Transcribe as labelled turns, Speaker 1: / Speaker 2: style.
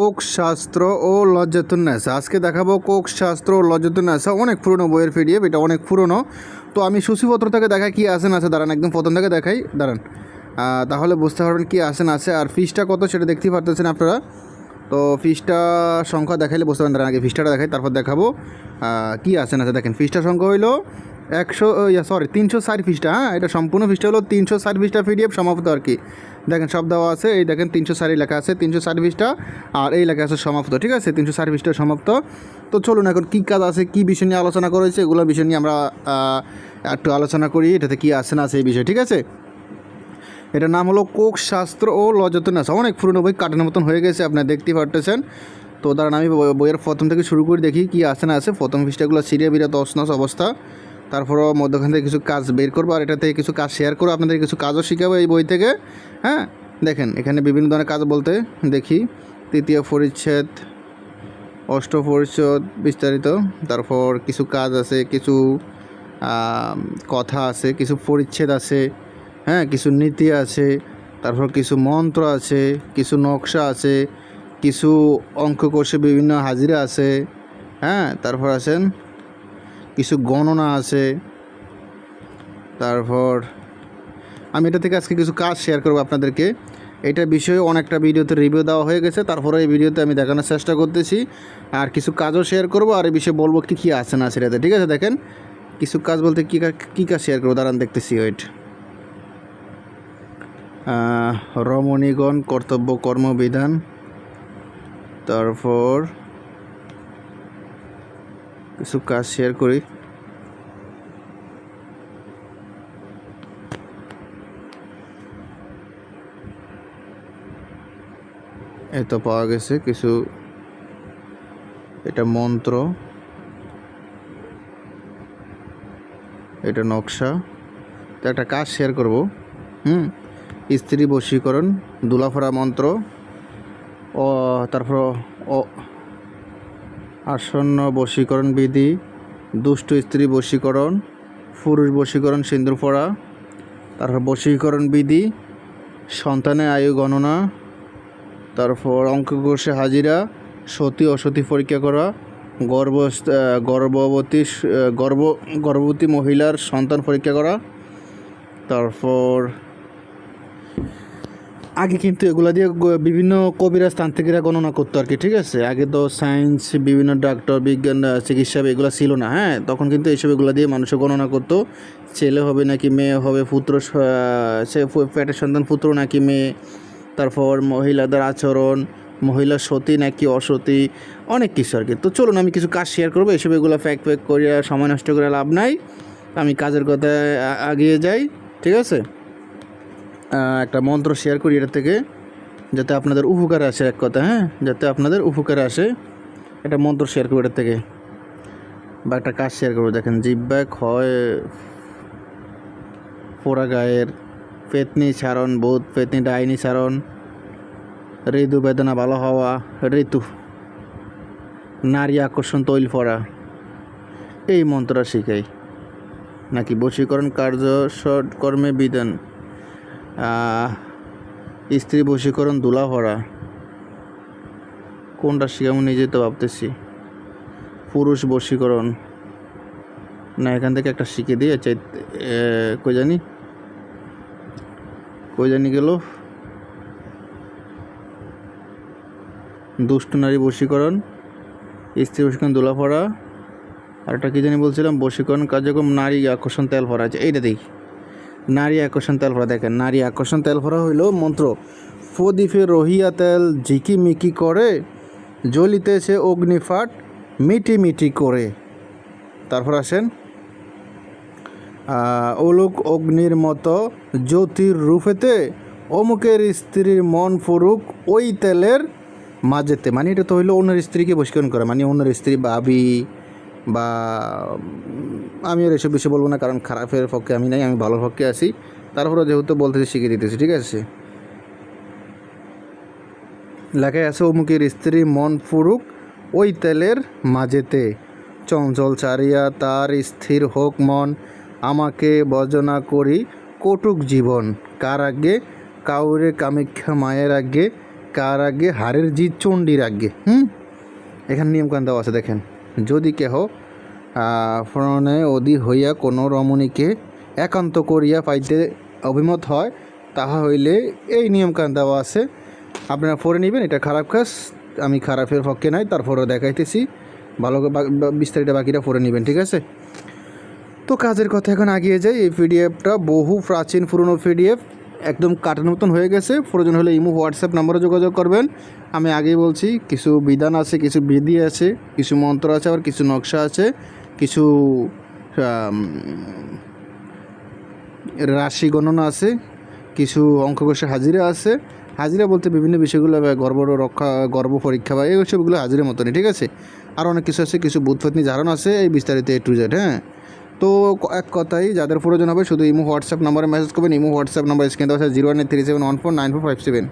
Speaker 1: Coke শাস্ত্র ও লজ্জাতুন্নেসা। আজকে দেখাবো কোক শাস্ত্র ও লজ্জাতুন্নেসা। অনেক পুরনো বইয়ের পিডিএফ, এটা অনেক পুরনো। তো আমি সূচিপত্র থেকে দেখাই কী আছে না আছে। দাঁড়ান, একদম প্রথম থেকে দেখাই। দাঁড়ান। তাহলে বুঝতে পারবেন কী আছে না আছে। আর ফিসটা কত সেটা দেখতেই পারতেছেন আপনারা। তো ফিসটা সংখ্যা দেখাইলে বুঝতে পারেন দাঁড়ান, আগে ফিসটা দেখাই, তারপর দেখাবো কী আছে না আছে। দেখেন ফিসটা সংখ্যা হইল একশো সরি তিনশো ষাট ফিসটা হ্যাঁ? এটা সম্পূর্ণ ফিসটা হলো তিনশো ষাট ফিসটা পিডিএফ সমাপ্ত আর কি। দেখেন, সব দেওয়া আছে। এই দেখেন, তিনশো ষাট লেখা আছে, তিনশো ষাট ফিসটা আর এই লেখা আছে সমাপ্ত, ঠিক আছে? তিনশো ষাট ফিসটা সমাপ্ত। তো চলুন এখন কী কাজ আছে, কী বিষয় নিয়ে আলোচনা করা হয়েছে, এগুলো বিষয় নিয়ে আমরা একটু আলোচনা করি, এটাতে কী আছে না আছে এই বিষয়, ঠিক আছে? এটার নাম হলো কোক শাস্ত্র ও লজতনাস অনেক পুরনো বই কাটানোর মতন হয়ে গেছে আপনারা দেখতেই পারতেছেন। তো দাঁড়ান, আমি বইয়ের প্রথম থেকে শুরু করে দেখি কি আছে না আছে। প্রথম পৃষ্ঠাগুলো সিরিয়া বিরাট অসনাস অবস্থা। তারপরও মধ্যখান থেকে কিছু কাজ বের করব আর এটা থেকে কিছু কাজ শেয়ার করব। আপনাদের কিছু কাজও শেখাবো এই বই থেকে হ্যাঁ? দেখেন, এখানে বিভিন্ন ধরনের কাজ বলতে দেখি। তৃতীয় পরিচ্ছেদ অষ্ট পরিচ্ছদ বিস্তারিত। তারপর কিছু কাজ আছে, কিছু কথা আছে, কিছু পরিচ্ছেদ আছে হ্যাঁ? কিছু নীতি আছে, তারপর কিছু মন্ত্র আছে, কিছু নকশা আছে, কিছু অঙ্ক কোষে বিভিন্ন হাজিরা আছে হ্যাঁ? তারপর আছেন কিছু গণনা আছে। তারপর আমি এটা থেকে আজকে কিছু কাজ শেয়ার করব আপনাদেরকে। এটা বিষয়ে অনেকটা ভিডিওতে রিভিউ দেওয়া হয়ে গেছে। তারপরে এই ভিডিওতে আমি দেখানোর চেষ্টা করতেছি। আর কিছু কাজও শেয়ার করব। আর এই বিষয়ে বলব কি, কী আছে না সেটাতে ঠিক আছে, দেখেন। কিছু কাজ বলতে কী, কা- কাজ শেয়ার করব? দাঁড়ান, দেখতেছি ওয়েট রমণীগণ কর্তব্য কর্মবিধান। তারপর কিছু কাজ শেয়ার করি। এই তো পাওয়া গেছে কিছু। এটা মন্ত্র। এটা নকশা। তো একটা কাজ শেয়ার করব। হুম? স্ত্রী বশীকরণ, দুলাফরা মন্ত্র। ও, তারপর ও আসন্ন বশীকরণ বিধি, দুষ্ট স্ত্রী বশীকরণ, পুরুষ বশীকরণ সিন্দুর পড়া। তারপর বশীকরণ বিধি, সন্তানের আয়ু গণনা। তারপর অঙ্ক কোষে হাজিরা, সতী অসতী পরীক্ষা করা। গর্ভ গর্ভবতী গর্ভ গর্ভবতী মহিলার সন্তান পরীক্ষা করা। তারপর আগে কিন্তু এগুলা দিয়ে বিভিন্ন কবিরাজ তান্ত্রিকরা গণনা করতো আর কি, ঠিক আছে? আগে তো সায়েন্স বিভিন্ন ডাক্তার বিজ্ঞান চিকিৎসা এগুলো ছিল না হ্যাঁ? তখন কিন্তু এইসব এগুলো দিয়ে মানুষ গণনা করতো। ছেলে হবে নাকি মেয়ে হবে, পুত্র সে পেটের সন্তান, পুত্র নাকি মেয়ে, তারপর মহিলাদের আচরণ, মহিলা সতী নাকি অসতী, অনেক কিছু আর কি। তো চলুন, আমি কিছু কাজ শেয়ার করব এসব এগুলো ফ্যাক ফ্যাক করে সময় নষ্ট করে লাভ নাই। আমি কাজের কথায় আ- আগিয়ে যাই, ঠিক আছে? একটা মন্ত্র শেয়ার করি এটা থেকে, যাতে আপনাদের উপকারে আসে এক কথা হ্যাঁ? যাতে আপনাদের উপকারে আসে একটা মন্ত্র শেয়ার করব এটা থেকে, বা একটা কাজ শেয়ার করব। দেখেন জিব্বায় ক্ষয়, পোড়া গায়ের, পেতনি সারণ, বোধ, পেতনি ডাইনি সারণ ঋতু বেদনা ভালো হওয়া, ঋতু, নারী আকর্ষণ, তৈল পড়া, এই মন্ত্রটা শিখাই। নাকি বশীকরণ কার্য শর্ট কর্মে বিধান। স্ত্রী বশীকরণ দুলা ভরা। কোনটা শিখাবো নিজে তো ভাবতেছি। পুরুষ বশীকরণ। না, এখান থেকে একটা শিখে দিয়ে চাই কই জানি? কই জানি গেল? দুষ্ট নারী বশীকরণ, স্ত্রী বশীকরণ দোলা ভরা। আর একটা কী জানি বলছিলাম, বশীকরণ কার্যক্রম নারী আকর্ষণ তেল ভরা। আছে এইটা দেখি। নারী আকর্ষণ তেল ভরা, দেখেন, নারী আকর্ষণ তেল ভরা হইল মন্ত্র। ফদিফে রহিয়া তেল ঝিকি মিকি করে জ্বলিতেছে অগ্নিফাট মিটি মিটি করে। তারপর আসেন ওলোক অগ্নির মতো জ্যোতির রূপেতে অমুকের স্ত্রীর মন ফুরুক ওই তেলের মাঝেতে। মানে এটা তো হইল অন্যের স্ত্রীকে বশীকরণ করা মানে অন্যের স্ত্রী ভাবি বা আমি আর এসব বিষয়ে বলব না, কারণ খারাপের পক্ষে আমি নাই, আমি ভালোর পক্ষে আছি। তারপরে যেহেতু বলতেছি, শিখিয়ে দিতেছি, ঠিক আছে? লেখায় আছে, অমুকের স্ত্রী মন ফুরুক ওই তেলের মাঝেতে। চঞ্চল চারিয়া তার স্থির হোক মন। আমাকে বজনা করি কটুক জীবন। কার আগে? কাউরে কামাখ্যা মায়ের আগে। কার আগে? হারের জিত চণ্ডীর আগে। হুম? এখানে নিয়মকান দেওয়া আছে, দেখেন। যদি কেহ ফ্রণে অধি হইয়া কোনো রমণীকে একান্ত করিয়া পাইতে অভিমত হয়, তাহা হইলে এই নিয়মকান দেওয়া আছে। আপনারা পড়ে নেবেন, এটা খারাপ কাজ, আমি খারাপের পক্ষে নাই, তারপরেও দেখাইতেছি। ভালো বিস্তারিত বাকিটা পড়ে নেবেন, ঠিক আছে? তো কাজের কথা এখন আগিয়ে যাই, এই পিডিএফটা বহু প্রাচীন, পুরনো পিডিএফ। একদম কাটার মতন হয়ে গেছে। প্রয়োজন হলে ইমো, হোয়াটসঅ্যাপ নম্বরে যোগাযোগ করবেন। আমি আগেই বলছি, কিছু বিধান আছে, কিছু বিধি আছে, কিছু মন্ত্র আছে, আবার কিছু নকশা আছে, কিছু রাশি গণনা আছে, কিছু অঙ্ককষে হাজিরা আছে। হাজিরা বলতে বিভিন্ন বিষয়গুলো গর্ব রক্ষা গর্ব পরীক্ষা বা এই সবগুলো হাজিরের মতনই, ঠিক আছে? আর অনেক কিছু আছে, কিছু বুধপত্নী ধারণ আছে, এই বিস্তারিত এ টু জেড হ্যাঁ? তো এক কথাই যাদের প্রয়োজন হবে শুধু ইমো, হোয়াটসঅ্যাপ নাম্বারে মেসেজ করবেন। ইমো, হোয়াটসঅ্যাপ নাম্বার স্ক্রিনে দেওয়া আছে zero one three seven one four nine four five seven